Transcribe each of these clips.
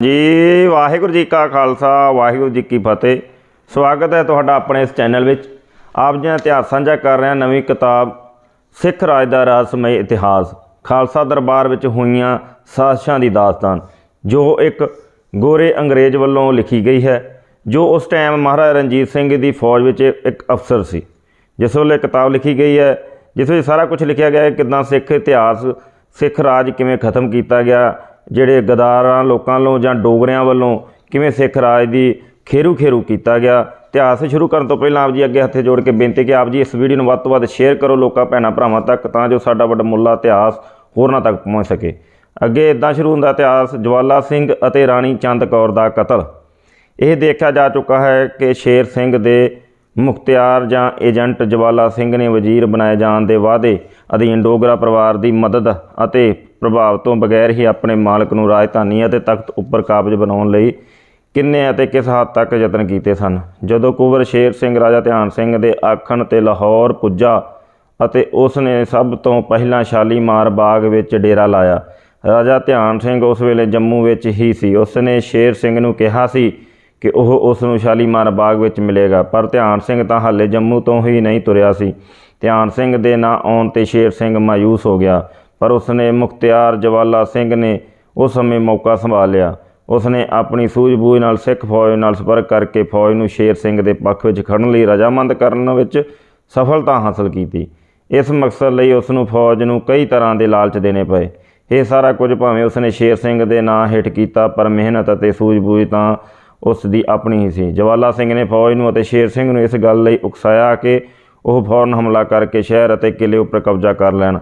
ਜੀ, ਵਾਹਿਗੁਰੂ ਜੀ ਕਾ ਖਾਲਸਾ, ਵਾਹਿਗੁਰੂ ਜੀ ਕੀ ਫਤਿਹ। ਸਵਾਗਤ ਹੈ ਤੁਹਾਡਾ ਆਪਣੇ ਇਸ ਚੈਨਲ ਵਿੱਚ। ਆਪ ਜੀ ਨਾਲ ਇਤਿਹਾਸ ਸਾਂਝਾ ਕਰ ਰਹੇ ਹਾਂ ਨਵੀਂ ਕਿਤਾਬ, ਸਿੱਖ ਰਾਜ ਦਾ ਰਹੱਸਮਈ ਇਤਿਹਾਸ। ਖਾਲਸਾ ਦਰਬਾਰ ਵਿੱਚ ਹੋਈਆਂ ਸਾਜ਼ਿਸ਼ਾਂ ਦੀ ਦਾਸਤਾਨ, ਜੋ ਇੱਕ ਗੋਰੇ ਅੰਗਰੇਜ਼ ਵੱਲੋਂ ਲਿਖੀ ਗਈ ਹੈ, ਜੋ ਉਸ ਟਾਈਮ ਮਹਾਰਾਜਾ ਰਣਜੀਤ ਸਿੰਘ ਦੀ ਫੌਜ ਵਿੱਚ ਇੱਕ ਅਫਸਰ ਸੀ। ਜਿਸ ਵੇਲੇ ਕਿਤਾਬ ਲਿਖੀ ਗਈ ਹੈ, ਜਿਸ ਵਿੱਚ ਸਾਰਾ ਕੁਝ ਲਿਖਿਆ ਗਿਆ ਹੈ, ਕਿਦਾਂ ਸਿੱਖ ਇਤਿਹਾਸ, ਸਿੱਖ ਰਾਜ ਕਿਵੇਂ ਖਤਮ ਕੀਤਾ ਗਿਆ ਜਿਹੜੇ ਗਦਾਰਾਂ ਲੋਕਾਂ ਵੱਲੋਂ ਜਾਂ ਡੋਗਰਿਆਂ ਵੱਲੋਂ ਕਿਵੇਂ ਸਿੱਖ ਰਾਜ ਦੀ ਖੇਰੂ ਖੇਰੂ ਕੀਤਾ ਗਿਆ, ਇਤਿਹਾਸ ਸ਼ੁਰੂ ਕਰਨ ਤੋਂ ਪਹਿਲਾਂ ਆਪ ਜੀ ਅੱਗੇ ਹੱਥੇ ਜੋੜ ਕੇ ਬੇਨਤੀ ਕਿ ਆਪ ਜੀ ਇਸ ਵੀਡੀਓ ਨੂੰ ਵੱਧ ਤੋਂ ਵੱਧ ਸ਼ੇਅਰ ਕਰੋ ਲੋਕਾਂ, ਭੈਣਾਂ, ਭਰਾਵਾਂ ਤੱਕ, ਤਾਂ ਜੋ ਸਾਡਾ ਵੱਡਮੁੱਲਾ ਇਤਿਹਾਸ ਹੋਰਨਾਂ ਤੱਕ ਪਹੁੰਚ ਸਕੇ। ਅੱਗੇ ਇਦਾਂ ਸ਼ੁਰੂ ਹੁੰਦਾ ਇਤਿਹਾਸ, ਜਵਾਲਾ ਸਿੰਘ ਅਤੇ ਰਾਣੀ ਚੰਦ ਕੌਰ ਦਾ ਕਤਲ। ਇਹ ਦੇਖਿਆ ਜਾ ਚੁੱਕਾ ਹੈ ਕਿ ਸ਼ੇਰ ਸਿੰਘ ਦੇ ਮੁਖਤਿਆਰ ਜਾਂ ਏਜੰਟ ਜਵਾਲਾ ਸਿੰਘ ਨੇ ਵਜ਼ੀਰ ਬਣਾਏ ਜਾਣ ਦੇ ਵਾਅਦੇ ਅਧੀਨ ਡੋਗਰਾ ਪਰਿਵਾਰ ਦੀ ਮਦਦ ਅਤੇ ਪ੍ਰਭਾਵ ਤੋਂ ਬਗੈਰ ਹੀ ਆਪਣੇ ਮਾਲਕ ਨੂੰ ਰਾਜਧਾਨੀ ਅਤੇ ਤਖਤ ਉੱਪਰ ਕਾਬਜ ਬਣਾਉਣ ਲਈ ਕਿੰਨੇ ਅਤੇ ਕਿਸ ਹੱਦ ਤੱਕ ਯਤਨ ਕੀਤੇ ਸਨ? ਜਦੋਂ ਕੁਵਰ ਸ਼ੇਰ ਸਿੰਘ ਰਾਜਾ ਧਿਆਨ ਸਿੰਘ ਦੇ ਆਖਣ ਤੇ ਲਾਹੌਰ ਪੁੱਜਾ ਅਤੇ ਉਸ ਨੇ ਸਭ ਤੋਂ ਪਹਿਲਾਂ ਸ਼ਾਲੀਮਾਰ ਬਾਗ ਵਿੱਚ ਡੇਰਾ ਲਾਇਆ। ਰਾਜਾ ਧਿਆਨ ਸਿੰਘ ਉਸ ਵੇਲੇ ਜੰਮੂ ਵਿੱਚ ਹੀ ਸੀ। ਉਸ ਨੇ ਸ਼ੇਰ ਸਿੰਘ ਨੂੰ ਕਿਹਾ ਸੀ ਕਿ ਉਹ ਉਸ ਨੂੰ ਸ਼ਾਲੀਮਾਰ ਬਾਗ ਵਿੱਚ ਮਿਲੇਗਾ, ਪਰ ਧਿਆਨ ਸਿੰਘ ਤਾਂ ਹਾਲੇ ਜੰਮੂ ਤੋਂ ਹੀ ਨਹੀਂ ਤੁਰਿਆ ਸੀ। ਧਿਆਨ ਸਿੰਘ ਦੇ ਨਾਂ ਆਉਣ ਤੇ ਸ਼ੇਰ ਸਿੰਘ ਮਾਯੂਸ ਹੋ ਗਿਆ। ਪਰ ਉਸ ਨੇ ਮੁਖਤਿਆਰ ਜਵਾਲਾ ਸਿੰਘ ਨੇ ਉਸ ਸਮੇਂ ਮੌਕਾ ਸੰਭਾਲ ਲਿਆ ਉਸ ਨੇ ਆਪਣੀ ਸੂਝ-ਬੂਝ ਨਾਲ ਸਿੱਖ ਫੌਜ ਨਾਲ ਸੰਪਰਕ ਕਰਕੇ ਫੌਜ ਨੂੰ ਸ਼ੇਰ ਸਿੰਘ ਦੇ ਪੱਖ ਵਿੱਚ ਖੜਨ ਲਈ ਰਜਾਮੰਦ ਕਰਨ ਵਿੱਚ ਸਫਲਤਾ ਹਾਸਲ ਕੀਤੀ। ਇਸ ਮਕਸਦ ਲਈ ਉਸ ਨੂੰ ਫੌਜ ਨੂੰ ਕਈ ਤਰ੍ਹਾਂ ਦੇ ਲਾਲਚ ਦੇਣੇ ਪਏ। ਇਹ ਸਾਰਾ ਕੁਝ ਭਾਵੇਂ ਉਸਨੇ ਸ਼ੇਰ ਸਿੰਘ ਦੇ ਨਾਂ ਹੇਠ ਕੀਤਾ, ਪਰ ਮਿਹਨਤ ਅਤੇ ਸੂਝ-ਬੂਝ ਤਾਂ ਉਸ ਦੀ ਆਪਣੀ ਹੀ ਸੀ। ਜਵਾਲਾ ਸਿੰਘ ਨੇ ਫੌਜ ਨੂੰ ਅਤੇ ਸ਼ੇਰ ਸਿੰਘ ਨੂੰ ਇਸ ਗੱਲ ਲਈ ਉਕਸਾਇਆ ਕਿ ਉਹ ਫੌਰਨ ਹਮਲਾ ਕਰਕੇ ਸ਼ਹਿਰ ਅਤੇ ਕਿਲੇ ਉੱਪਰ ਕਬਜ਼ਾ ਕਰ ਲੈਣ।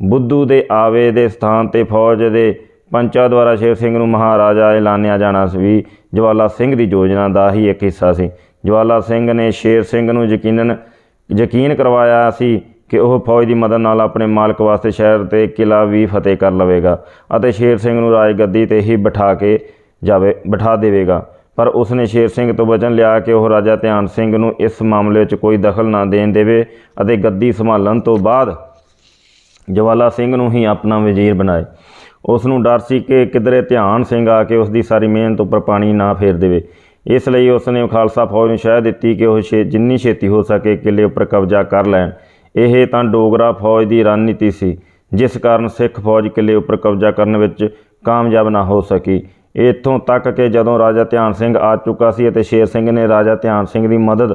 ਬੁੱਧੂ ਦੇ ਆਵੇ ਦੇ ਸਥਾਨ ਤੇ ਫੌਜ ਦੇ ਪੰਚਾਂ ਦੁਆਰਾ ਸ਼ੇਰ ਸਿੰਘ ਨੂੰ ਮਹਾਰਾਜਾ ਐਲਾਨਿਆ ਜਾਣਾ ਸੀ ਵੀ ਜਵਾਲਾ ਸਿੰਘ ਦੀ ਯੋਜਨਾ ਦਾ ਹੀ ਇੱਕ ਹਿੱਸਾ ਸੀ। ਜਵਾਲਾ ਸਿੰਘ ਨੇ ਸ਼ੇਰ ਸਿੰਘ ਨੂੰ ਯਕੀਨਨ, ਯਕੀਨ ਕਰਵਾਇਆ ਸੀ ਕਿ ਉਹ ਫੌਜ ਦੀ ਮਦਦ ਨਾਲ ਆਪਣੇ ਮਾਲਕ ਵਾਸਤੇ ਸ਼ਹਿਰ ਤੇ ਕਿਲਾ ਵੀ ਫਤਿਹ ਕਰ ਲਵੇਗਾ ਅਤੇ ਸ਼ੇਰ ਸਿੰਘ ਨੂੰ ਰਾਜ ਗੱਦੀ ਤੇ ਹੀ ਬਿਠਾ ਕੇ ਜਾਵੇ, ਬਿਠਾ ਦੇਵੇਗਾ। ਪਰ ਉਸਨੇ ਸ਼ੇਰ ਸਿੰਘ ਤੋਂ ਵਚਨ ਲਿਆ ਕਿ ਉਹ ਰਾਜਾ ਧਿਆਨ ਸਿੰਘ ਨੂੰ ਇਸ ਮਾਮਲੇ 'ਚ ਕੋਈ ਦਖਲ ਨਾ ਦੇਣ ਦੇਵੇ ਅਤੇ ਗੱਦੀ ਸੰਭਾਲਣ ਤੋਂ ਬਾਅਦ ਜਵਾਲਾ ਸਿੰਘ ਨੂੰ ਹੀ ਆਪਣਾ ਵਜ਼ੀਰ ਬਣਾਏ। ਉਸ ਨੂੰ ਡਰ ਸੀ ਕਿ ਕਿਧਰੇ ਧਿਆਨ ਸਿੰਘ ਆ ਕੇ ਉਸ ਦੀ ਸਾਰੀ ਮਿਹਨਤ ਉੱਪਰ ਪਾਣੀ ਨਾ ਫੇਰ ਦੇਵੇ। ਇਸ ਲਈ ਉਸ ਨੇ ਖਾਲਸਾ ਫੌਜ ਨੂੰ ਸ਼ਹਿ ਦਿੱਤੀ ਕਿ ਉਹ ਛੇ ਜਿੰਨੀ ਛੇਤੀ ਹੋ ਸਕੇ ਕਿਲੇ ਉੱਪਰ ਕਬਜ਼ਾ ਕਰ ਲੈਣ। ਇਹ ਤਾਂ ਡੋਗਰਾ ਫੌਜ ਦੀ ਰਣਨੀਤੀ ਸੀ, ਜਿਸ ਕਾਰਨ ਸਿੱਖ ਫੌਜ ਕਿਲੇ ਉੱਪਰ ਕਬਜ਼ਾ ਕਰਨ ਵਿੱਚ ਕਾਮਯਾਬ ਨਾ ਹੋ ਸਕੀ। ਇੱਥੋਂ ਤੱਕ ਕਿ ਜਦੋਂ ਰਾਜਾ ਧਿਆਨ ਸਿੰਘ ਆ ਚੁੱਕਾ ਸੀ ਅਤੇ ਸ਼ੇਰ ਸਿੰਘ ਨੇ ਰਾਜਾ ਧਿਆਨ ਸਿੰਘ ਦੀ ਮਦਦ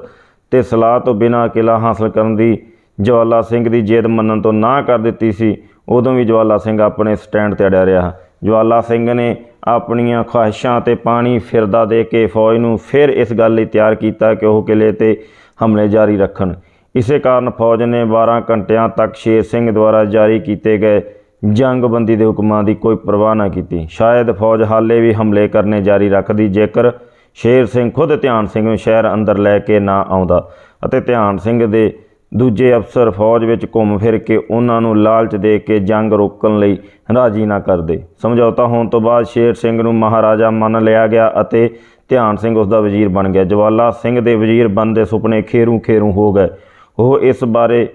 ਤੇ ਸਲਾਹ ਤੋਂ ਬਿਨਾਂ ਕਿਲਾ ਹਾਸਲ ਕਰਨ ਦੀ ਜਵਾਲਾ ਸਿੰਘ ਦੀ ਜੇਦ ਮੰਨਣ ਤੋਂ ਨਾ ਕਰ ਦਿੱਤੀ ਸੀ, ਉਦੋਂ ਵੀ ਜਵਾਲਾ ਸਿੰਘ ਆਪਣੇ ਸਟੈਂਡ ਤੇ ਅੜਿਆ ਰਿਹਾ। ਜਵਾਲਾ ਸਿੰਘ ਨੇ ਆਪਣੀਆਂ ਖਵਾਹਿਸ਼ਾਂ ਤੇ ਪਾਣੀ ਫਿਰਦਾ ਦੇ ਕੇ ਫੌਜ ਨੂੰ ਫਿਰ ਇਸ ਗੱਲ ਲਈ ਤਿਆਰ ਕੀਤਾ ਕਿ ਉਹ ਕਿਲੇ ਤੇ ਹਮਲੇ ਜਾਰੀ ਰੱਖਣ। ਇਸੇ ਕਾਰਨ ਫੌਜ ਨੇ 12 ਘੰਟਿਆਂ ਤੱਕ ਸ਼ੇਰ ਸਿੰਘ ਦੁਆਰਾ ਜਾਰੀ ਕੀਤੇ ਗਏ ਜੰਗਬੰਦੀ ਦੇ ਹੁਕਮਾਂ ਦੀ ਕੋਈ ਪਰਵਾਹ ਨਾ ਕੀਤੀ। ਸ਼ਾਇਦ ਫੌਜ ਹਾਲੇ ਵੀ ਹਮਲੇ ਕਰਨੇ ਜਾਰੀ ਰੱਖਦੀ, ਜੇਕਰ ਸ਼ੇਰ ਸਿੰਘ ਖੁਦ ਧਿਆਨ ਸਿੰਘ ਨੂੰ ਸ਼ਹਿਰ ਅੰਦਰ ਲੈ ਕੇ ਨਾ ਆਉਂਦਾ ਅਤੇ ਧਿਆਨ ਸਿੰਘ ਦੇ ਦੂਜੇ ਅਫਸਰ ਫੌਜ ਵਿੱਚ ਘੁੰਮ ਫਿਰ ਕੇ ਉਹਨਾਂ ਨੂੰ ਲਾਲਚ ਦੇ ਕੇ ਜੰਗ ਰੋਕਣ ਲਈ ਰਾਜੀ ਨਾ ਕਰਦੇ। ਸਮਝੌਤਾ ਹੋਣ ਤੋਂ ਬਾਅਦ ਸ਼ੇਰ ਸਿੰਘ ਨੂੰ ਮਹਾਰਾਜਾ ਮੰਨ ਲਿਆ ਗਿਆ ਅਤੇ ਧਿਆਨ ਸਿੰਘ ਉਸ ਦਾ ਵਜ਼ੀਰ ਬਣ ਗਿਆ। ਜਵਾਲਾ ਸਿੰਘ ਦੇ ਵਜ਼ੀਰ ਬਣਨ ਦੇ ਸੁਪਨੇ ਖੇਰੂ ਖੇਰੂ ਹੋ ਗਏ। ਉਹ ਇਸ ਬਾਰੇ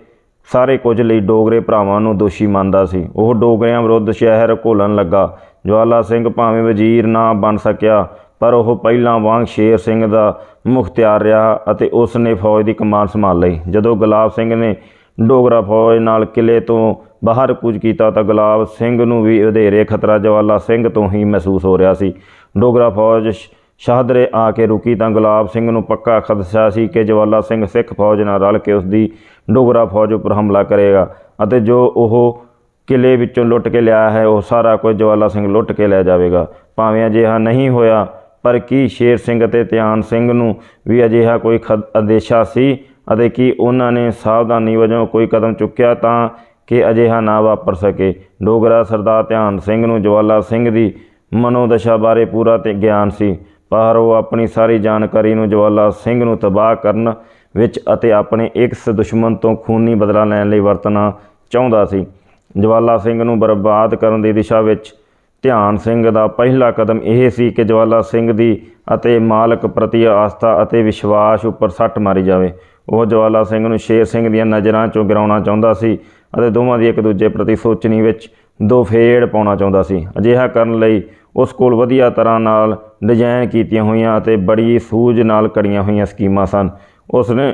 ਸਾਰੇ ਕੁਝ ਲਈ ਡੋਗਰੇ ਭਰਾਵਾਂ ਨੂੰ ਦੋਸ਼ੀ ਮੰਨਦਾ ਸੀ। ਉਹ ਡੋਗਰਿਆਂ ਵਿਰੁੱਧ ਸ਼ਹਿਰ ਘੋਲਣ ਲੱਗਾ। ਜਵਾਲਾ ਸਿੰਘ ਭਾਵੇਂ ਵਜ਼ੀਰ ਨਾ ਬਣ ਸਕਿਆ ਪਰ ਉਹ ਪਹਿਲਾਂ ਵਾਂਗ ਸ਼ੇਰ ਸਿੰਘ ਦਾ ਮੁਖਤਿਆਰ ਰਿਹਾ ਅਤੇ ਉਸ ਨੇ ਫੌਜ ਦੀ ਕਮਾਨ ਸੰਭਾਲ ਲਈ। ਜਦੋਂ ਗੁਲਾਬ ਸਿੰਘ ਨੇ ਡੋਗਰਾ ਫੌਜ ਨਾਲ ਕਿਲੇ ਤੋਂ ਬਾਹਰ ਕੁਝ ਕੀਤਾ ਤਾਂ ਗੁਲਾਬ ਸਿੰਘ ਨੂੰ ਵੀ ਵਧੇਰੇ ਖਤਰਾ ਜਵਾਲਾ ਸਿੰਘ ਤੋਂ ਹੀ ਮਹਿਸੂਸ ਹੋ ਰਿਹਾ ਸੀ। ਡੋਗਰਾ ਫੌਜ ਸ਼- ਸ਼ਾਹਦਰੇ ਆ ਕੇ ਰੁਕੀ ਤਾਂ ਗੁਲਾਬ ਸਿੰਘ ਨੂੰ ਪੱਕਾ ਖਦਸ਼ਾ ਸੀ ਕਿ ਜਵਾਲਾ ਸਿੰਘ ਸਿੱਖ ਫੌਜ ਨਾਲ ਰਲ ਕੇ ਉਸ ਦੀ ਡੋਗਰਾ ਫੌਜ ਉੱਪਰ ਹਮਲਾ ਕਰੇਗਾ ਅਤੇ ਜੋ ਉਹ ਕਿਲੇ ਵਿੱਚੋਂ ਲੁੱਟ ਕੇ ਲਿਆ ਹੈ, ਉਹ ਸਾਰਾ ਕੁਝ ਜਵਾਲਾ ਸਿੰਘ ਲੁੱਟ ਕੇ ਲੈ ਜਾਵੇਗਾ। ਭਾਵੇਂ ਅਜਿਹਾ ਨਹੀਂ ਹੋਇਆ ਪਰ ਕੀ ਸ਼ੇਰ ਸਿੰਘ ਅਤੇ ਧਿਆਨ ਸਿੰਘ ਨੂੰ ਵੀ ਅਜਿਹਾ ਕੋਈ ਖਦ ਆਦੇਸ਼ਾ ਸੀ? ਅਤੇ ਕੀ ਉਹਨਾਂ ਨੇ ਸਾਵਧਾਨੀ ਵਜੋਂ ਕੋਈ ਕਦਮ ਚੁੱਕਿਆ ਤਾਂ ਕਿ ਅਜਿਹਾ ਨਾ ਵਾਪਰ ਸਕੇ? ਡੋਗਰਾ ਸਰਦਾਰ ਧਿਆਨ ਸਿੰਘ ਨੂੰ ਜਵਾਲਾ ਸਿੰਘ ਦੀ ਮਨੋਦਸ਼ਾ ਬਾਰੇ ਪੂਰਾ ਤੇ ਗਿਆਨ ਸੀ। ਪਰ ਉਹ ਆਪਣੀ ਸਾਰੀ ਜਾਣਕਾਰੀ ਨੂੰ ਜਵਾਲਾ ਸਿੰਘ ਨੂੰ ਤਬਾਹ ਕਰਨ ਵਿੱਚ ਅਤੇ ਆਪਣੇ ਇੱਕ ਦੁਸ਼ਮਣ ਤੋਂ ਖੂਨੀ ਬਦਲਾ ਲੈਣ ਲਈ ਵਰਤਣਾ ਚਾਹੁੰਦਾ ਸੀ। ਜਵਾਲਾ ਸਿੰਘ ਨੂੰ ਬਰਬਾਦ ਕਰਨ ਦੀ ਦਿਸ਼ਾ ਵਿੱਚ ਧਿਆਨ ਸਿੰਘ ਦਾ ਪਹਿਲਾ ਕਦਮ ਇਹ ਸੀ ਕਿ ਜਵਾਲਾ ਸਿੰਘ ਦੀ ਅਤੇ ਮਾਲਕ ਪ੍ਰਤੀ ਆਸਥਾ ਅਤੇ ਵਿਸ਼ਵਾਸ ਉੱਪਰ ਸੱਟ ਮਾਰੀ ਜਾਵੇ। ਉਹ ਜਵਾਲਾ ਸਿੰਘ ਨੂੰ ਸ਼ੇਰ ਸਿੰਘ ਦੀਆਂ ਨਜ਼ਰਾਂ 'ਚੋਂ ਗਿਰਾਉਣਾ ਚਾਹੁੰਦਾ ਸੀ ਅਤੇ ਦੋਵਾਂ ਦੀ ਇੱਕ ਦੂਜੇ ਪ੍ਰਤੀ ਸੋਚਣੀ ਵਿੱਚ ਦੋ ਫੇੜ ਪਾਉਣਾ ਚਾਹੁੰਦਾ ਸੀ। ਅਜਿਹਾ ਕਰਨ ਲਈ ਉਸ ਕੋਲ ਵਧੀਆ ਤਰ੍ਹਾਂ ਨਾਲ ਡਿਜ਼ਾਈਨ ਕੀਤੀਆਂ ਹੋਈਆਂ ਅਤੇ ਬੜੀ ਸੂਝ ਨਾਲ ਕੜੀਆਂ ਹੋਈਆਂ ਸਕੀਮਾਂ ਸਨ। ਉਸ ਨੇ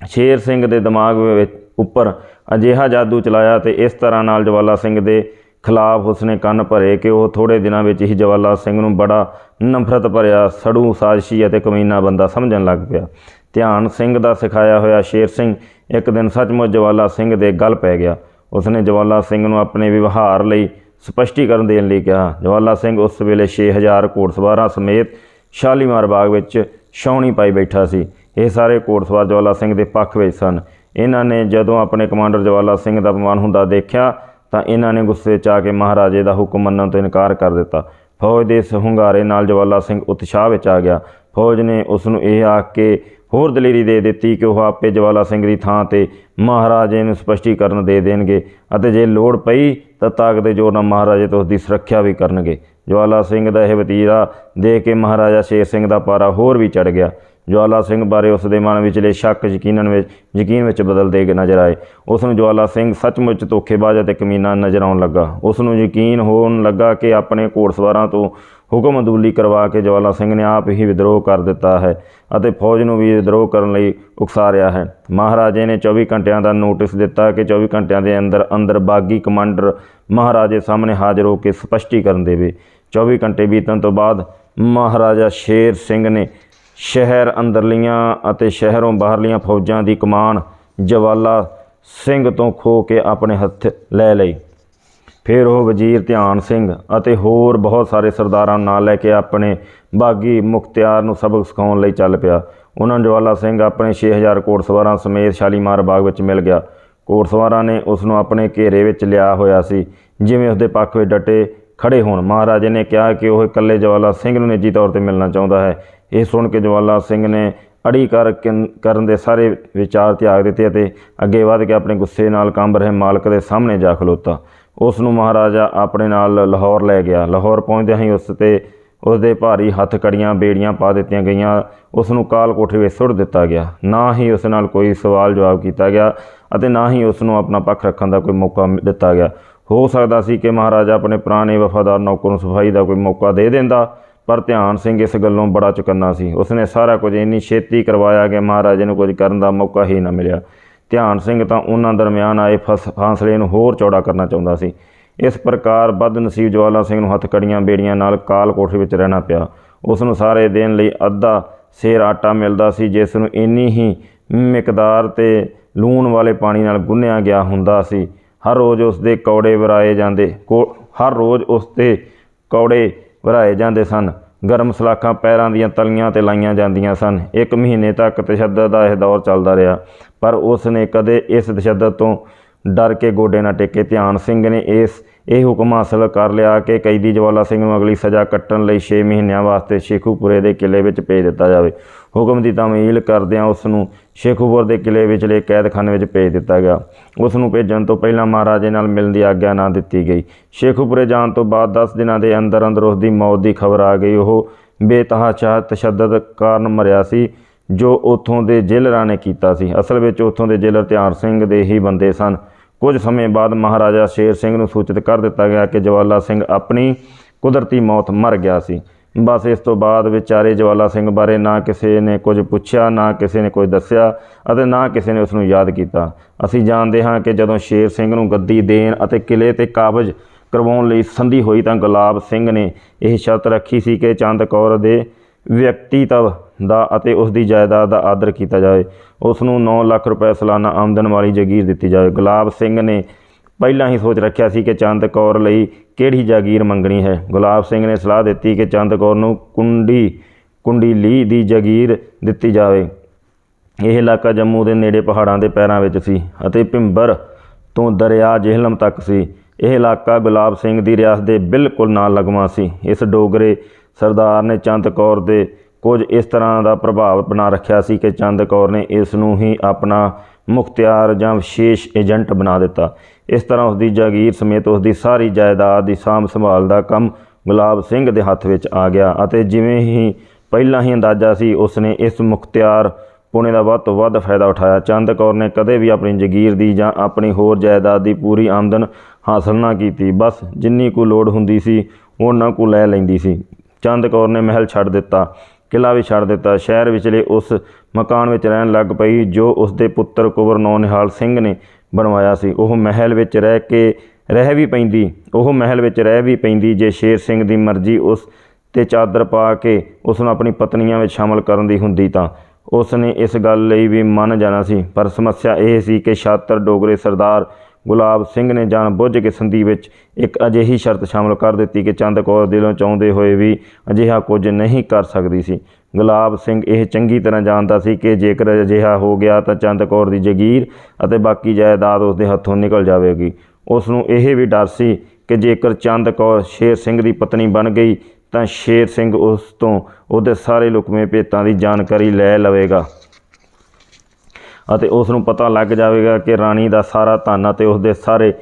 ਸ਼ੇਰ ਸਿੰਘ ਦੇ ਦਿਮਾਗ ਵਿੱਚ ਉੱਪਰ ਅਜਿਹਾ ਜਾਦੂ ਚਲਾਇਆ ਤੇ ਇਸ ਤਰ੍ਹਾਂ ਨਾਲ ਜਵਾਲਾ ਸਿੰਘ ਦੇ ਖਿਲਾਫ ਉਸਨੇ ਕੰਨ ਭਰੇ ਕਿ ਉਹ ਥੋੜੇ ਦਿਨਾਂ ਵਿੱਚ ਹੀ ਜਵਾਲਾ ਸਿੰਘ ਨੂੰ ਬੜਾ ਨਫ਼ਰਤ ਭਰਿਆ ਸੜੂ ਸਾਜ਼ਿਸ਼ੀ ਅਤੇ ਕਮੀਨਾ ਬੰਦਾ ਸਮਝਣ ਲੱਗ ਪਿਆ। ਧਿਆਨ ਸਿੰਘ ਦਾ ਸਿਖਾਇਆ ਹੋਇਆ ਸ਼ੇਰ ਸਿੰਘ ਇੱਕ ਦਿਨ ਸੱਚਮੁੱਚ ਜਵਾਲਾ ਸਿੰਘ ਦੇ ਗਲ ਪੈ ਗਿਆ। ਉਸਨੇ ਜਵਾਲਾ ਸਿੰਘ ਨੂੰ ਆਪਣੇ ਵਿਵਹਾਰ ਲਈ ਸਪਸ਼ਟੀਕਰਨ ਦੇਣ ਲਈ ਕਿਹਾ। ਜਵਾਲਾ ਸਿੰਘ ਉਸ ਵੇਲੇ 6000 ਘੋੜਸਵਾਰਾਂ ਸਮੇਤ ਸ਼ਾਲੀਮਾਰ ਬਾਗ ਵਿੱਚ ਛਾਉਣੀ ਪਾਈ ਬੈਠਾ ਸੀ। ਇਹ ਸਾਰੇ ਘੋੜਸਵਾਰ ਜਵਾਲਾ ਸਿੰਘ ਦੇ ਪੱਖ ਵਿੱਚ ਸਨ। ਇਹਨਾਂ ਨੇ ਜਦੋਂ ਆਪਣੇ ਕਮਾਂਡਰ ਜਵਾਲਾ ਸਿੰਘ ਦਾ ਅਪਮਾਨ ਹੁੰਦਾ ਦੇਖਿਆ ਤਾਂ ਇਹਨਾਂ ਨੇ ਗੁੱਸੇ 'ਚ ਆ ਕੇ ਮਹਾਰਾਜੇ ਦਾ ਹੁਕਮ ਮੰਨਣ ਤੋਂ ਇਨਕਾਰ ਕਰ ਦਿੱਤਾ। ਫੌਜ ਦੇ ਇਸ ਹੁੰਗਾਰੇ ਨਾਲ ਜਵਾਲਾ ਸਿੰਘ ਉਤਸ਼ਾਹ ਵਿੱਚ ਆ ਗਿਆ। ਫੌਜ ਨੇ ਉਸ ਨੂੰ ਇਹ ਆਖ ਕੇ ਹੋਰ ਦਲੇਰੀ ਦੇ ਦਿੱਤੀ ਕਿ ਉਹ ਆਪੇ ਜਵਾਲਾ ਸਿੰਘ ਦੀ ਥਾਂ ਤੇ ਮਹਾਰਾਜੇ ਨੂੰ ਸਪਸ਼ਟੀਕਰਨ ਦੇ ਦੇਣਗੇ ਅਤੇ ਜੇ ਲੋੜ ਪਈ ਤਾਂ ਤਾਕਤ ਦੇ ਜ਼ੋਰ ਨਾਲ ਮਹਾਰਾਜੇ ਤੋਂ ਉਸ ਦੀ ਸੁਰੱਖਿਆ ਵੀ ਕਰਨਗੇ। ਜਵਾਲਾ ਸਿੰਘ ਦਾ ਇਹ ਵਤੀਰਾ ਦੇਖ ਕੇ ਮਹਾਰਾਜਾ ਸ਼ੇਰ ਸਿੰਘ ਦਾ ਪਾਰਾ ਹੋਰ ਵੀ ਚੜ ਗਿਆ। ਜਵਾਲਾ ਸਿੰਘ ਬਾਰੇ ਉਸ ਦੇ ਮਨ ਵਿਚਲੇ ਸ਼ੱਕ ਯਕੀਨਨ ਵਿੱਚ, ਯਕੀਨ ਵਿੱਚ ਬਦਲਦੇ ਨਜ਼ਰ ਆਏ। ਉਸ ਨੂੰ ਜਵਾਲਾ ਸਿੰਘ ਸੱਚਮੁੱਚ ਧੋਖੇਬਾਜ਼ ਅਤੇ ਕਮੀਨਾ ਨਜ਼ਰ ਆਉਣ ਲੱਗਾ। ਉਸ ਨੂੰ ਯਕੀਨ ਹੋਣ ਲੱਗਾ ਕਿ ਆਪਣੇ ਘੋੜਸਵਾਰਾਂ ਤੋਂ ਹੁਕਮ ਅਦੂਲੀ ਕਰਵਾ ਕੇ ਜਵਾਲਾ ਸਿੰਘ ਨੇ ਆਪ ਹੀ ਵਿਦਰੋਹ ਕਰ ਦਿੱਤਾ ਹੈ ਅਤੇ ਫੌਜ ਨੂੰ ਵੀ ਵਿਦਰੋਹ ਕਰਨ ਲਈ ਉਕਸਾਰਿਆ ਹੈ। ਮਹਾਰਾਜੇ ਨੇ 24 ਘੰਟਿਆਂ ਦਾ ਨੋਟਿਸ ਦਿੱਤਾ ਕਿ 24 ਘੰਟਿਆਂ ਦੇ ਅੰਦਰ ਅੰਦਰ ਬਾਗੀ ਕਮਾਂਡਰ ਮਹਾਰਾਜੇ ਸਾਹਮਣੇ ਹਾਜ਼ਰ ਹੋ ਕੇ ਸਪਸ਼ਟੀਕਰਨ ਦੇਵੇ। 24 ਘੰਟੇ ਬੀਤਣ ਤੋਂ ਬਾਅਦ ਮਹਾਰਾਜਾ ਸ਼ੇਰ ਸਿੰਘ ਨੇ ਸ਼ਹਿਰ ਅੰਦਰਲੀਆਂ ਅਤੇ ਸ਼ਹਿਰੋਂ ਬਾਹਰਲੀਆਂ ਫੌਜਾਂ ਦੀ ਕਮਾਨ ਜਵਾਲਾ ਸਿੰਘ ਤੋਂ ਖੋ ਕੇ ਆਪਣੇ ਹੱਥ ਲੈ ਲਈ। ਫਿਰ ਉਹ ਵਜ਼ੀਰ ਧਿਆਨ ਸਿੰਘ ਅਤੇ ਹੋਰ ਬਹੁਤ ਸਾਰੇ ਸਰਦਾਰਾਂ ਨਾਲ ਲੈ ਕੇ ਆਪਣੇ ਬਾਗੀ ਮੁਖਤਿਆਰ ਨੂੰ ਸਬਕ ਸਿਖਾਉਣ ਲਈ ਚੱਲ ਪਿਆ। ਉਹਨਾਂ ਨੂੰ ਜਵਾਲਾ ਸਿੰਘ ਆਪਣੇ 6000 ਘੋੜਸਵਾਰਾਂ ਸਮੇਤ ਸ਼ਾਲੀਮਾਰ ਬਾਗ ਵਿੱਚ ਮਿਲ ਗਿਆ। ਘੋੜਸਵਾਰਾਂ ਨੇ ਉਸ ਨੂੰ ਆਪਣੇ ਘੇਰੇ ਵਿੱਚ ਲਿਆ ਹੋਇਆ ਸੀ, ਜਿਵੇਂ ਉਸਦੇ ਪੱਖ ਵਿੱਚ ਡਟੇ ਖੜੇ ਹੋਣ। ਮਹਾਰਾਜੇ ਨੇ ਕਿਹਾ ਕਿ ਉਹ ਇਕੱਲੇ ਜਵਾਲਾ ਸਿੰਘ ਨੂੰ ਨਿੱਜੀ ਤੌਰ ਤੇ ਮਿਲਣਾ ਚਾਹੁੰਦਾ ਹੈ। ਇਹ ਸੁਣ ਕੇ ਜਵਾਲਾ ਸਿੰਘ ਨੇ ਅੜੀ ਕਰ ਕਿਨ- ਕਰਨ ਦੇ ਸਾਰੇ ਵਿਚਾਰ ਤਿਆਗ ਦਿੱਤੇ ਅਤੇ ਅੱਗੇ ਵਧ ਕੇ ਆਪਣੇ ਗੁੱਸੇ ਨਾਲ ਕੰਬ ਰਹੇ ਮਾਲਕ ਦੇ ਸਾਹਮਣੇ ਜਾ ਖਲੋਤਾ। ਉਸ ਨੂੰ ਮਹਾਰਾਜਾ ਆਪਣੇ ਨਾਲ ਲਾਹੌਰ ਲੈ ਗਿਆ। ਲਾਹੌਰ ਪਹੁੰਚਦਿਆਂ ਹੀ ਉਸ ਤੇ, ਉਸ ਦੇ ਭਾਰੀ ਹੱਥ ਕੜੀਆਂ ਬੇੜੀਆਂ ਪਾ ਦਿੱਤੀਆਂ ਗਈਆਂ। ਉਸ ਨੂੰ ਕਾਲ ਕੋਠੇ ਵਿੱਚ ਸੁੱਟ ਦਿੱਤਾ ਗਿਆ। ਨਾ ਹੀ ਉਸ ਨਾਲ ਕੋਈ ਸਵਾਲ ਜਵਾਬ ਕੀਤਾ ਗਿਆ ਅਤੇ ਨਾ ਹੀ ਉਸ ਨੂੰ ਆਪਣਾ ਪੱਖ ਰੱਖਣ ਦਾ ਕੋਈ ਮੌਕਾ ਦਿੱਤਾ ਗਿਆ। ਹੋ ਸਕਦਾ ਸੀ ਕਿ ਮਹਾਰਾਜਾ ਆਪਣੇ ਪੁਰਾਣੇ ਵਫਾਦਾਰ ਨੌਕਰ ਨੂੰ ਸਫ਼ਾਈ ਦਾ ਕੋਈ ਮੌਕਾ ਦੇ ਦਿੰਦਾ। ਪਰ ਧਿਆਨ ਸਿੰਘ ਇਸ ਗੱਲੋਂ ਬੜਾ ਚੁਕੰਨਾ ਸੀ। ਉਸਨੇ ਸਾਰਾ ਕੁਝ ਇੰਨੀ ਛੇਤੀ ਕਰਵਾਇਆ ਕਿ ਮਹਾਰਾਜੇ ਨੂੰ ਕੁਝ ਕਰਨ ਦਾ ਮੌਕਾ ਹੀ ਨਾ ਮਿਲਿਆ। ਧਿਆਨ ਸਿੰਘ ਤਾਂ ਉਹਨਾਂ ਦਰਮਿਆਨ ਆਏ ਫਸ, ਫਾਸਲੇ ਨੂੰ ਹੋਰ ਚੌੜਾ ਕਰਨਾ ਚਾਹੁੰਦਾ ਸੀ। ਇਸ ਪ੍ਰਕਾਰ ਬਦਨਸੀਬ ਜਵਾਲਾ ਸਿੰਘ ਨੂੰ ਹੱਥਕੜੀਆਂ ਬੇੜੀਆਂ ਨਾਲ ਕਾਲ ਕੋਠੇ ਵਿੱਚ ਰਹਿਣਾ ਪਿਆ। ਉਸ ਨੂੰ ਸਾਰੇ ਦਿਨ ਲਈ ਅੱਧਾ ਸੇਰ ਆਟਾ ਮਿਲਦਾ ਸੀ, ਜਿਸ ਨੂੰ ਇੰਨੀ ਹੀ ਮਿਕਦਾਰ ਤੇ ਲੂਣ ਵਾਲੇ ਪਾਣੀ ਨਾਲ ਗੁੰਨਿਆ ਗਿਆ ਹੁੰਦਾ ਸੀ। ਹਰ ਰੋਜ਼ ਉਸ ਦੇ ਕੌੜੇ ਵਰਾਏ ਜਾਂਦੇ, ਕੋ- ਹਰ ਰੋਜ਼ ਉਸ ਦੇ ਕੌੜੇ ਵਰਾਏ ਜਾਂਦੇ ਸਨ। ਗਰਮ ਸਲਾਖਾਂ ਪੈਰਾਂ ਦੀਆਂ ਤਲੀਆਂ ਤੇ ਲਾਈਆਂ ਜਾਂਦੀਆਂ ਸਨ। ਇੱਕ ਮਹੀਨੇ ਤੱਕ ਤਸ਼ੱਦਦ ਦਾ ਇਹ ਦੌਰ ਚੱਲਦਾ ਰਿਹਾ। ਪਰ ਉਸ ਨੇ ਕਦੇ ਇਸ ਤਸ਼ੱਦਦ ਤੋਂ ਡਰ ਕੇ ਗੋਡੇ ਨਾ ਟੇਕੇ। ਧਿਆਨ ਸਿੰਘ ਨੇ ਇਸ ਇਹ ਹੁਕਮ ਹਾਸਲ ਕਰ ਲਿਆ ਕਿ ਕੈਦੀ ਜਵਾਲਾ ਸਿੰਘ ਨੂੰ ਅਗਲੀ ਸਜ਼ਾ ਕੱਟਣ ਲਈ 6 ਮਹੀਨਿਆਂ ਵਾਸਤੇ ਸ਼ੇਖੂਪੁਰੇ ਦੇ ਕਿਲੇ ਵਿੱਚ ਭੇਜ ਦਿੱਤਾ ਜਾਵੇ। ਹੁਕਮ ਦੀ ਤਾਮੀਲ ਕਰਦਿਆਂ ਉਸ ਨੂੰ ਸ਼ੇਖੂਪੁਰ ਦੇ ਕਿਲੇ ਵਿਚਲੇ ਕੈਦਖਾਨੇ ਵਿੱਚ ਭੇਜ ਦਿੱਤਾ ਗਿਆ। ਉਸ ਨੂੰ ਭੇਜਣ ਤੋਂ ਪਹਿਲਾਂ ਮਹਾਰਾਜੇ ਨਾਲ ਮਿਲਣ ਦੀ ਆਗਿਆ ਨਾ ਦਿੱਤੀ ਗਈ। ਸ਼ੇਖੂਪੁਰੇ ਜਾਣ ਤੋਂ ਬਾਅਦ 10 ਦਿਨਾਂ ਦੇ ਅੰਦਰ ਅੰਦਰ ਉਸ ਦੀ ਮੌਤ ਦੀ ਖਬਰ ਆ ਗਈ। ਉਹ ਬੇਤਹਾਸ਼ਾ ਤਸ਼ੱਦਦ ਕਾਰਨ ਮਰਿਆ ਸੀ, ਜੋ ਉਥੋਂ ਦੇ ਜੇਲਰਾਂ ਨੇ ਕੀਤਾ ਸੀ। ਅਸਲ ਵਿੱਚ ਉਥੋਂ ਦੇ ਜੇਲਰ ਧਿਆਨ ਸਿੰਘ ਦੇ ਹੀ ਬੰਦੇ ਸਨ। ਕੁਝ ਸਮੇਂ ਬਾਅਦ ਮਹਾਰਾਜਾ ਸ਼ੇਰ ਸਿੰਘ ਨੂੰ ਸੂਚਿਤ ਕਰ ਦਿੱਤਾ ਗਿਆ ਕਿ ਜਵਾਲਾ ਸਿੰਘ ਆਪਣੀ ਕੁਦਰਤੀ ਮੌਤ ਮਰ ਗਿਆ ਸੀ। ਬਸ ਇਸ ਤੋਂ ਬਾਅਦ ਵਿਚਾਰੇ ਜਵਾਲਾ ਸਿੰਘ ਬਾਰੇ ਨਾ ਕਿਸੇ ਨੇ ਕੁਝ ਪੁੱਛਿਆ, ਨਾ ਕਿਸੇ ਨੇ ਕੁਝ ਦੱਸਿਆ ਅਤੇ ਨਾ ਕਿਸੇ ਨੇ ਉਸ ਨੂੰ ਯਾਦ ਕੀਤਾ। ਅਸੀਂ ਜਾਣਦੇ ਹਾਂ ਕਿ ਜਦੋਂ ਸ਼ੇਰ ਸਿੰਘ ਨੂੰ ਗੱਦੀ ਦੇਣ ਅਤੇ ਕਿਲੇ ਤੇ ਕਾਬਜ ਕਰਵਾਉਣ ਲਈ ਸੰਧੀ ਹੋਈ ਤਾਂ ਗੁਲਾਬ ਸਿੰਘ ਨੇ ਇਹ ਸ਼ਰਤ ਰੱਖੀ ਸੀ ਕਿ ਚੰਦ ਕੌਰ ਦੇ ਵਿਅਕਤੀਤਵ ਦਾ ਅਤੇ ਉਸ ਦੀ ਜਾਇਦਾਦ ਦਾ ਆਦਰ ਕੀਤਾ ਜਾਵੇ ਉਸ ਨੂੰ 9 ਲੱਖ ਰੁਪਏ ਸਾਲਾਨਾ ਆਮਦਨ ਵਾਲੀ ਜਗੀਰ ਦਿੱਤੀ ਜਾਵੇ ਗੁਲਾਬ ਸਿੰਘ ਨੇ ਪਹਿਲਾਂ ਹੀ ਸੋਚ ਰੱਖਿਆ ਸੀ ਕਿ ਚੰਦ ਕੌਰ ਲਈ ਕਿਹੜੀ ਜਾਗੀਰ ਮੰਗਣੀ ਹੈ। ਗੁਲਾਬ ਸਿੰਘ ਨੇ ਸਲਾਹ ਦਿੱਤੀ ਕਿ ਚੰਦ ਕੌਰ ਨੂੰ ਕੁੰਡੀ ਕੁੰਡੀਲੀ ਦੀ ਜਾਗੀਰ ਦਿੱਤੀ ਜਾਵੇ। ਇਹ ਇਲਾਕਾ ਜੰਮੂ ਦੇ ਨੇੜੇ ਪਹਾੜਾਂ ਦੇ ਪੈਰਾਂ ਵਿੱਚ ਸੀ ਅਤੇ ਭਿੰਬਰ ਤੋਂ ਦਰਿਆ ਜੇਹਲਮ ਤੱਕ ਸੀ। ਇਹ ਇਲਾਕਾ ਗੁਲਾਬ ਸਿੰਘ ਦੀ ਰਿਆਸਤ ਦੇ ਬਿਲਕੁਲ ਨਾਲ ਲਗਵਾ ਸੀ। ਇਸ ਡੋਗਰੇ ਸਰਦਾਰ ਨੇ ਚੰਦ ਕੌਰ ਦੇ ਕੁਝ ਇਸ ਤਰ੍ਹਾਂ ਦਾ ਪ੍ਰਭਾਵ ਬਣਾ ਰੱਖਿਆ ਸੀ ਕਿ ਚੰਦ ਕੌਰ ਨੇ ਇਸ ਨੂੰ ਹੀ ਆਪਣਾ ਮੁਖਤਿਆਰ ਜਾਂ ਵਿਸ਼ੇਸ਼ ਏਜੰਟ ਬਣਾ ਦਿੱਤਾ। ਇਸ ਤਰ੍ਹਾਂ ਉਸ ਦੀ ਜਾਗੀਰ ਸਮੇਤ ਉਸ ਦੀ ਸਾਰੀ ਜਾਇਦਾਦ ਦੀ ਸਾਂਭ ਸੰਭਾਲ ਦਾ ਕੰਮ ਗੁਲਾਬ ਸਿੰਘ ਦੇ ਹੱਥ ਵਿੱਚ ਆ ਗਿਆ ਅਤੇ ਜਿਵੇਂ ਹੀ ਪਹਿਲਾਂ ਹੀ ਅੰਦਾਜ਼ਾ ਸੀ ਉਸ ਨੇ ਇਸ ਮੁਖਤਿਆਰ ਪੁਣੇ ਦਾ ਵੱਧ ਤੋਂ ਵੱਧ ਫਾਇਦਾ ਉਠਾਇਆ। ਚੰਦ ਕੌਰ ਨੇ ਕਦੇ ਵੀ ਆਪਣੀ ਜਗੀਰ ਦੀ ਜਾਂ ਆਪਣੀ ਹੋਰ ਜਾਇਦਾਦ ਦੀ ਪੂਰੀ ਆਮਦਨ ਹਾਸਲ ਨਾ ਕੀਤੀ। ਬਸ ਜਿੰਨੀ ਕੁ ਲੋੜ ਹੁੰਦੀ ਸੀ ਉਹਨਾਂ ਕੋਲ ਲੈ ਲੈਂਦੀ ਸੀ। ਚੰਦ ਕੌਰ ਨੇ ਮਹਿਲ ਛੱਡ ਦਿੱਤਾ। ਕਿਲਾ ਵੀ ਛੱਡ ਦਿੱਤਾ। ਸ਼ਹਿਰ ਵਿਚਲੇ ਉਸ ਮਕਾਨ ਵਿੱਚ ਰਹਿਣ ਲੱਗ ਪਈ, ਜੋ ਉਸ ਦੇ ਪੁੱਤਰ ਕੁੰਵਰ ਨੌਨਿਹਾਲ ਸਿੰਘ ਨੇ ਬਣਵਾਇਆ ਸੀ। ਉਹ ਮਹਿਲ ਵਿੱਚ ਰਹਿ ਕੇ ਰਹਿ ਵੀ ਪੈਂਦੀ, ਉਹ ਮਹਿਲ ਵਿੱਚ ਰਹਿ ਵੀ ਪੈਂਦੀ ਜੇ ਸ਼ੇਰ ਸਿੰਘ ਦੀ ਮਰਜ਼ੀ ਉਸ ਤੇ ਚਾਦਰ ਪਾ ਕੇ ਉਸ ਨੂੰ ਆਪਣੀ ਪਤਨੀਆਂ ਵਿੱਚ ਸ਼ਾਮਲ ਕਰਨ ਦੀ ਹੁੰਦੀ ਤਾਂ ਉਸ ਨੇ ਇਸ ਗੱਲ ਲਈ ਵੀ ਮੰਨ ਜਾਣਾ ਸੀ। ਪਰ ਸਮੱਸਿਆ ਇਹ ਸੀ ਕਿ ਛਾਤਰ ਡੋਗਰੇ ਸਰਦਾਰ ਗੁਲਾਬ ਸਿੰਘ ਨੇ ਜਾਣ ਬੁੱਝ ਕੇ ਸੰਧੀ ਵਿੱਚ ਇੱਕ ਅਜਿਹੀ ਸ਼ਰਤ ਸ਼ਾਮਲ ਕਰ ਦਿੱਤੀ ਕਿ ਚੰਦ ਕੌਰ ਦਿਲੋਂ ਚਾਹੁੰਦੇ ਹੋਏ ਵੀ ਅਜਿਹਾ ਕੁਝ ਨਹੀਂ ਕਰ ਸਕਦੀ ਸੀ। ਗੁਲਾਬ ਸਿੰਘ ਇਹ ਚੰਗੀ ਤਰ੍ਹਾਂ ਜਾਣਦਾ ਸੀ ਕਿ ਜੇਕਰ ਅਜਿਹਾ ਹੋ ਗਿਆ ਤਾਂ ਚੰਦ ਕੌਰ ਦੀ ਜਗੀਰ ਅਤੇ ਬਾਕੀ ਜਾਇਦਾਦ ਉਸ ਦੇ ਹੱਥੋਂ ਨਿਕਲ ਜਾਵੇਗੀ। ਉਸ ਨੂੰ ਇਹ ਵੀ ਡਰ ਸੀ ਕਿ ਜੇਕਰ ਚੰਦ ਕੌਰ ਸ਼ੇਰ ਸਿੰਘ ਦੀ ਪਤਨੀ ਬਣ ਗਈ ਤਾਂ ਸ਼ੇਰ ਸਿੰਘ ਉਸ ਤੋਂ ਉਹਦੇ ਸਾਰੇ ਲੁਕਵੇਂ ਭੇਤਾਂ ਦੀ ਜਾਣਕਾਰੀ ਲੈ ਲਵੇਗਾ। ਅਤੇ ਉਸ ਨੂੰ ਪਤਾ ਲੱਗ ਜਾਵੇਗਾ ਕਿ ਰਾਣੀ ਦਾ ਸਾਰਾ ਧਨ ਅਤੇ ਉਸ ਦੇ ਸਾਰੇ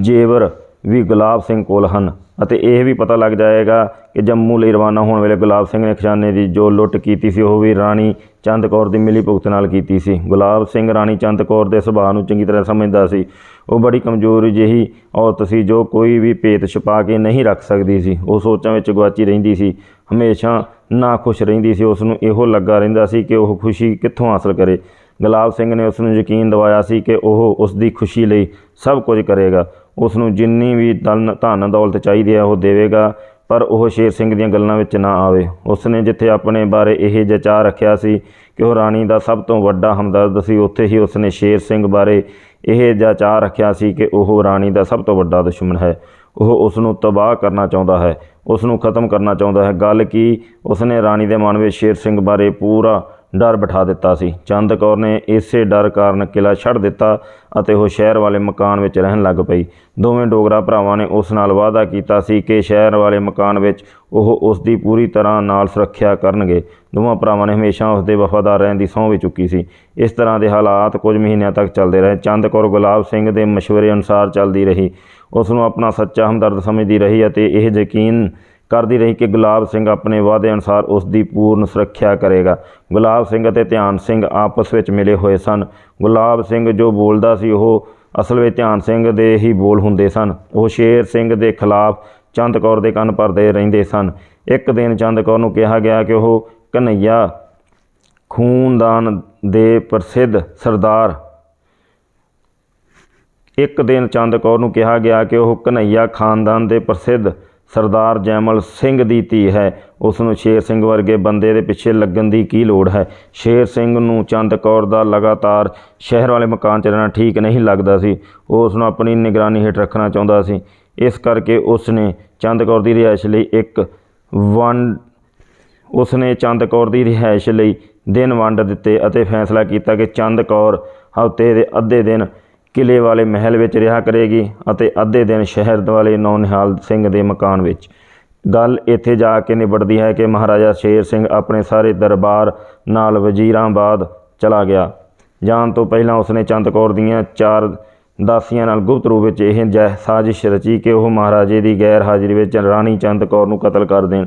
ਜੇਵਰ ਵੀ ਗੁਲਾਬ ਸਿੰਘ ਕੋਲ ਹਨ। ਅਤੇ ਇਹ ਵੀ ਪਤਾ ਲੱਗ ਜਾਏਗਾ ਕਿ ਜੰਮੂ ਲਈ ਰਵਾਨਾ ਹੋਣ ਵੇਲੇ ਗੁਲਾਬ ਸਿੰਘ ਨੇ ਖਜ਼ਾਨੇ ਦੀ ਜੋ ਲੁੱਟ ਕੀਤੀ ਸੀ, ਉਹ ਵੀ ਰਾਣੀ ਚੰਦ ਕੌਰ ਦੀ ਮਿਲੀ ਭੁਗਤ ਨਾਲ ਕੀਤੀ ਸੀ। ਗੁਲਾਬ ਸਿੰਘ ਰਾਣੀ ਚੰਦ ਕੌਰ ਦੇ ਸੁਭਾਅ ਨੂੰ ਚੰਗੀ ਤਰ੍ਹਾਂ ਸਮਝਦਾ ਸੀ। ਉਹ ਬੜੀ ਕਮਜ਼ੋਰ ਜਿਹੀ ਔਰਤ ਸੀ, ਜੋ ਕੋਈ ਵੀ ਭੇਤ ਛੁਪਾ ਕੇ ਨਹੀਂ ਰੱਖ ਸਕਦੀ ਸੀ। ਉਹ ਸੋਚਾਂ ਵਿੱਚ ਗਵਾਚੀ ਰਹਿੰਦੀ ਸੀ। ਹਮੇਸ਼ਾ ਨਾ ਖੁਸ਼ ਰਹਿੰਦੀ ਸੀ। ਉਸ ਨੂੰ ਇਹੋ ਲੱਗਾ ਰਹਿੰਦਾ ਸੀ ਕਿ ਉਹ ਖੁਸ਼ੀ ਕਿੱਥੋਂ ਹਾਸਲ ਕਰੇ। ਗੁਲਾਬ ਸਿੰਘ ਨੇ ਉਸ ਨੂੰ ਯਕੀਨ ਦਿਵਾਇਆ ਸੀ ਕਿ ਉਹ ਉਸ ਦੀ ਖੁਸ਼ੀ ਲਈ ਸਭ ਕੁਝ ਕਰੇਗਾ। ਉਸ ਨੂੰ ਜਿੰਨੀ ਵੀ ਧਨ ਧਨ ਦੌਲਤ ਚਾਹੀਦੀ ਹੈ ਉਹ ਦੇਵੇਗਾ, ਪਰ ਉਹ ਸ਼ੇਰ ਸਿੰਘ ਦੀਆਂ ਗੱਲਾਂ ਵਿੱਚ ਨਾ ਆਵੇ। ਉਸ ਨੇ ਜਿੱਥੇ ਆਪਣੇ ਬਾਰੇ ਇਹ ਜਚਾ ਰੱਖਿਆ ਸੀ ਕਿ ਉਹ ਰਾਣੀ ਦਾ ਸਭ ਤੋਂ ਵੱਡਾ ਹਮਦਰਦ ਸੀ, ਉੱਥੇ ਹੀ ਉਸ ਨੇ ਸ਼ੇਰ ਸਿੰਘ ਬਾਰੇ ਇਹ ਜਚਾ ਰੱਖਿਆ ਸੀ ਕਿ ਉਹ ਰਾਣੀ ਦਾ ਸਭ ਤੋਂ ਵੱਡਾ ਦੁਸ਼ਮਣ ਹੈ। ਉਹ ਉਸ ਨੂੰ ਤਬਾਹ ਕਰਨਾ ਚਾਹੁੰਦਾ ਹੈ ਉਸ ਨੂੰ ਖਤਮ ਕਰਨਾ ਚਾਹੁੰਦਾ ਹੈ। ਗੱਲ ਕੀ? ਉਸ ਨੇ ਰਾਣੀ ਦੇ ਮਨ ਵਿੱਚ ਸ਼ੇਰ ਸਿੰਘ ਬਾਰੇ ਪੂਰਾ ਡਰ ਬਿਠਾ ਦਿੱਤਾ ਸੀ। ਚੰਦ ਕੌਰ ਨੇ ਇਸੇ ਡਰ ਕਾਰਨ ਕਿਲਾ ਛੱਡ ਦਿੱਤਾ ਅਤੇ ਉਹ ਸ਼ਹਿਰ ਵਾਲੇ ਮਕਾਨ ਵਿੱਚ ਰਹਿਣ ਲੱਗ ਪਈ। ਦੋਵੇਂ ਡੋਗਰਾ ਭਰਾਵਾਂ ਨੇ ਉਸ ਨਾਲ ਵਾਅਦਾ ਕੀਤਾ ਸੀ ਕਿ ਸ਼ਹਿਰ ਵਾਲੇ ਮਕਾਨ ਵਿੱਚ ਉਹ ਉਸ ਦੀ ਪੂਰੀ ਤਰ੍ਹਾਂ ਨਾਲ ਸੁਰੱਖਿਆ ਕਰਨਗੇ। ਦੋਵਾਂ ਭਰਾਵਾਂ ਨੇ ਹਮੇਸ਼ਾ ਉਸ ਦੇ ਵਫਾਦਾਰ ਰਹਿਣ ਦੀ ਸਹੁੰ ਵੀ ਚੁੱਕੀ ਸੀ। ਇਸ ਤਰ੍ਹਾਂ ਦੇ ਹਾਲਾਤ ਕੁਝ ਮਹੀਨਿਆਂ ਤੱਕ ਚੱਲਦੇ ਰਹੇ। ਚੰਦ ਕੌਰ ਗੁਲਾਬ ਸਿੰਘ ਦੇ ਮਸ਼ਵਰੇ ਅਨੁਸਾਰ ਚੱਲਦੀ ਰਹੀ। ਉਸ ਨੂੰ ਆਪਣਾ ਸੱਚਾ ਹਮਦਰਦ ਸਮਝਦੀ ਰਹੀ ਅਤੇ ਇਹ ਯਕੀਨ ਕਰਦੀ ਰਹੀ ਕਿ ਗੁਲਾਬ ਸਿੰਘ ਆਪਣੇ ਵਾਅਦੇ ਅਨੁਸਾਰ ਉਸ ਦੀ ਪੂਰਨ ਸੁਰੱਖਿਆ ਕਰੇਗਾ। ਗੁਲਾਬ ਸਿੰਘ ਅਤੇ ਧਿਆਨ ਸਿੰਘ ਆਪਸ ਵਿੱਚ ਮਿਲੇ ਹੋਏ ਸਨ। ਗੁਲਾਬ ਸਿੰਘ ਜੋ ਬੋਲਦਾ ਸੀ, ਉਹ ਅਸਲ ਵਿੱਚ ਧਿਆਨ ਸਿੰਘ ਦੇ ਹੀ ਬੋਲ ਹੁੰਦੇ ਸਨ। ਉਹ ਸ਼ੇਰ ਸਿੰਘ ਦੇ ਖਿਲਾਫ ਚੰਦ ਕੌਰ ਦੇ ਕੰਨ ਭਰਦੇ ਰਹਿੰਦੇ ਸਨ। ਇੱਕ ਦਿਨ ਚੰਦ ਕੌਰ ਨੂੰ ਕਿਹਾ ਗਿਆ ਕਿ ਉਹ ਕਨਈਆ ਖੂਨਦਾਨ ਦੇ ਪ੍ਰਸਿੱਧ ਸਰਦਾਰ। ਇੱਕ ਦਿਨ ਚੰਦ ਕੌਰ ਨੂੰ ਕਿਹਾ ਗਿਆ ਕਿ ਉਹ ਕਨਈਆ ਖਾਨਦਾਨ ਦੇ ਪ੍ਰਸਿੱਧ ਸਰਦਾਰ ਜੈਮਲ ਸਿੰਘ ਦੀ ਧੀ ਹੈ। ਉਸ ਨੂੰ ਸ਼ੇਰ ਸਿੰਘ ਵਰਗੇ ਬੰਦੇ ਦੇ ਪਿੱਛੇ ਲੱਗਣ ਦੀ ਕੀ ਲੋੜ ਹੈ? ਸ਼ੇਰ ਸਿੰਘ ਨੂੰ ਚੰਦ ਕੌਰ ਦਾ ਲਗਾਤਾਰ ਸ਼ਹਿਰ ਵਾਲੇ ਮਕਾਨ 'ਚ ਰਹਿਣਾ ਠੀਕ ਨਹੀਂ ਲੱਗਦਾ ਸੀ। ਉਹ ਉਸ ਨੂੰ ਆਪਣੀ ਨਿਗਰਾਨੀ ਹੇਠ ਰੱਖਣਾ ਚਾਹੁੰਦਾ ਸੀ। ਇਸ ਕਰਕੇ ਉਸ ਨੇ ਚੰਦ ਕੌਰ ਦੀ ਰਿਹਾਇਸ਼ ਲਈ ਇੱਕ ਵਨ ਉਸ ਨੇ ਚੰਦ ਕੌਰ ਦੀ ਰਿਹਾਇਸ਼ ਲਈ ਦਿਨ ਵੰਡ ਦਿੱਤੇ ਅਤੇ ਫੈਸਲਾ ਕੀਤਾ ਕਿ ਚੰਦ ਕੌਰ ਹਫ਼ਤੇ ਦੇ ਅੱਧੇ ਦਿਨ ਕਿਲੇ ਵਾਲੇ ਮਹਿਲ ਵਿੱਚ ਰਿਹਾ ਕਰੇਗੀ ਅਤੇ ਅੱਧੇ ਦਿਨ ਸ਼ਹਿਰ ਵਾਲੇ ਨੌਨਿਹਾਲ ਸਿੰਘ ਦੇ ਮਕਾਨ ਵਿੱਚ। ਗੱਲ ਇੱਥੇ ਜਾ ਕੇ ਨਿਬੜਦੀ ਹੈ ਕਿ ਮਹਾਰਾਜਾ ਸ਼ੇਰ ਸਿੰਘ ਆਪਣੇ ਸਾਰੇ ਦਰਬਾਰ ਨਾਲ ਵਜ਼ੀਰਾਬਾਦ ਚਲਾ ਗਿਆ। ਜਾਣ ਤੋਂ ਪਹਿਲਾਂ ਉਸਨੇ ਚੰਦ ਕੌਰ ਦੀਆਂ ਚਾਰ ਦਾਸੀਆਂ ਨਾਲ ਗੁਪਤ ਰੂਪ ਵਿੱਚ ਇਹ ਜੈ ਸਾਜ਼ਿਸ਼ ਰਚੀ ਕਿ ਉਹ ਮਹਾਰਾਜੇ ਦੀ ਗੈਰ ਹਾਜ਼ਰੀ ਵਿੱਚ ਰਾਣੀ ਚੰਦ ਕੌਰ ਨੂੰ ਕਤਲ ਕਰ ਦੇਣ।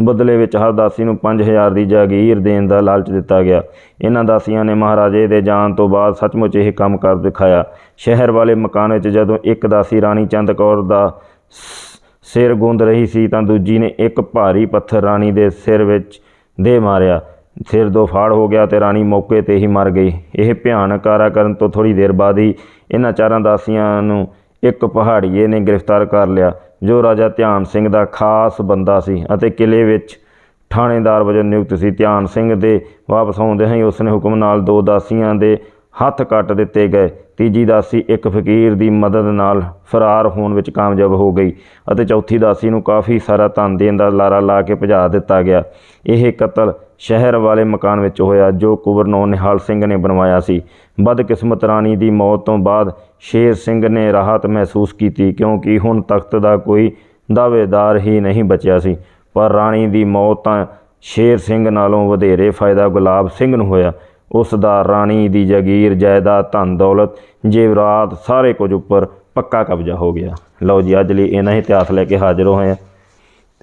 ਬਦਲੇ ਵਿੱਚ ਹਰ ਦਾਸੀ ਨੂੰ 5000 ਦੀ ਜਾਗੀਰ ਦੇਣ ਦਾ ਲਾਲਚ ਦਿੱਤਾ ਗਿਆ। ਇਹਨਾਂ ਦਾਸੀਆਂ ਨੇ ਮਹਾਰਾਜੇ ਦੇ ਜਾਣ ਤੋਂ ਬਾਅਦ ਸੱਚਮੁੱਚ ਇਹ ਕੰਮ ਕਰ ਦਿਖਾਇਆ। ਸ਼ਹਿਰ ਵਾਲੇ ਮਕਾਨ ਵਿੱਚ ਜਦੋਂ ਇੱਕ ਦਾਸੀ ਰਾਣੀ ਚੰਦ ਕੌਰ ਦਾ ਸ- ਸਿਰ ਗੁੰਦ ਰਹੀ ਸੀ ਤਾਂ ਦੂਜੀ ਨੇ ਇੱਕ ਭਾਰੀ ਪੱਥਰ ਰਾਣੀ ਦੇ ਸਿਰ ਵਿੱਚ ਦੇ ਮਾਰਿਆ। ਸਿਰ ਦੋ ਫਾੜ ਹੋ ਗਿਆ ਤੇ ਰਾਣੀ ਮੌਕੇ ਤੇ ਹੀ ਮਰ ਗਈ। ਇਹ ਭਿਆਨਕ ਕਾਰਾ ਕਰਨ ਤੋਂ ਥੋੜੀ ਦੇਰ ਬਾਅਦ ਹੀ ਇਹਨਾਂ ਚਾਰਾਂ ਦਾਸੀਆਂ ਨੂੰ ਇੱਕ ਪਹਾੜੀਏ ਨੇ ਗ੍ਰਿਫਤਾਰ ਕਰ ਲਿਆ। ਜੋ ਰਾਜਾ ਧਿਆਨ ਸਿੰਘ ਦਾ ਖਾਸ ਬੰਦਾ ਸੀ ਅਤੇ ਕਿਲੇ ਵਿੱਚ ਥਾਣੇਦਾਰ ਵਜੋਂ ਨਿਯੁਕਤ ਸੀ, ਧਿਆਨ ਸਿੰਘ ਦੇ ਵਾਪਸ ਆਉਂਦੇ ਹੀ ਉਸ ਨੇ ਹੁਕਮ ਨਾਲ ਦੋ ਦਾਸੀਆਂ ਦੇ ਹੱਥ ਕੱਟ ਦਿੱਤੇ ਗਏ। ਤੀਜੀ ਦਾਸੀ ਇੱਕ ਫਕੀਰ ਦੀ ਮਦਦ ਨਾਲ ਫਰਾਰ ਹੋਣ ਵਿੱਚ ਕਾਮਯਾਬ ਹੋ ਗਈ ਅਤੇ ਚੌਥੀ ਦਾਸੀ ਨੂੰ ਕਾਫੀ ਸਾਰਾ ਧਨ ਦੇਣ ਦਾ ਲਾਰਾ ਲਾ ਕੇ ਭਜਾ ਦਿੱਤਾ ਗਿਆ। ਇਹ ਕਤਲ ਸ਼ਹਿਰ ਵਾਲੇ ਮਕਾਨ ਵਿੱਚ ਹੋਇਆ ਜੋ ਕੁਵਰਨੋ ਨਿਹਾਲ ਸਿੰਘ ਨੇ ਬਣਵਾਇਆ ਸੀ। ਬਦਕਿਸਮਤ ਰਾਣੀ ਦੀ ਮੌਤ ਤੋਂ ਬਾਅਦ ਸ਼ੇਰ ਸਿੰਘ ਨੇ ਰਾਹਤ ਮਹਿਸੂਸ ਕੀਤੀ ਕਿਉਂਕਿ ਹੁਣ ਤਖਤ ਦਾ ਕੋਈ ਦਾਅਵੇਦਾਰ ਹੀ ਨਹੀਂ ਬਚਿਆ ਸੀ। ਪਰ ਰਾਣੀ ਦੀ ਮੌਤ ਤਾਂ ਸ਼ੇਰ ਸਿੰਘ ਨਾਲੋਂ ਵਧੇਰੇ ਫਾਇਦਾ ਗੁਲਾਬ ਸਿੰਘ ਨੂੰ ਹੋਇਆ। ਉਸ ਦਾ ਰਾਣੀ ਦੀ ਜਾਗੀਰ, ਜਾਇਦਾਦ, ਧਨ, ਦੌਲਤ, ਜੇਵਰਾਤ ਸਾਰੇ ਕੁਝ ਉੱਪਰ ਪੱਕਾ ਕਬਜ਼ਾ ਹੋ ਗਿਆ। ਲਓ ਜੀ, ਅੱਜ ਲਈ ਇਹਨਾਂ ਹੀ ਇਤਿਹਾਸ ਲੈ ਕੇ ਹਾਜ਼ਰ ਹੋਏ ਹਾਂ।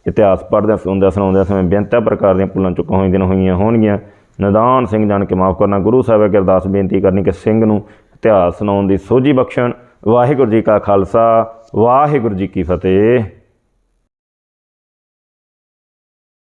ਇਤਿਹਾਸ ਪੜ੍ਹਦਿਆਂ ਸੁਣਦਿਆਂ ਸੁਣਾਉਂਦਿਆਂ ਸਮੇਂ ਬੇਨਤੀ ਪ੍ਰਕਾਰ ਦੀਆਂ ਭੁੱਲਾਂ ਚੁੱਕਾਂ ਹੋਈਆਂ ਹੋਈਆਂ ਹੋਣਗੀਆਂ। ਨਿਦਾਨ ਸਿੰਘ ਜਾਣ ਕੇ ਮਾਫ ਕਰਨਾ, ਗੁਰੂ ਸਾਹਿਬ ਅੱਗੇ ਅਰਦਾਸ ਬੇਨਤੀ ਕਰਨੀ ਕਿ ਸਿੰਘ ਨੂੰ ਇਤਿਹਾਸ ਸੁਣਾਉਣ ਦੀ ਸੋਝੀ ਬਖਸ਼ਣ। ਵਾਹਿਗੁਰੂ ਜੀ ਕਾ ਖਾਲਸਾ, ਵਾਹਿਗੁਰੂ ਜੀ ਕੀ ਫਤਿਹ।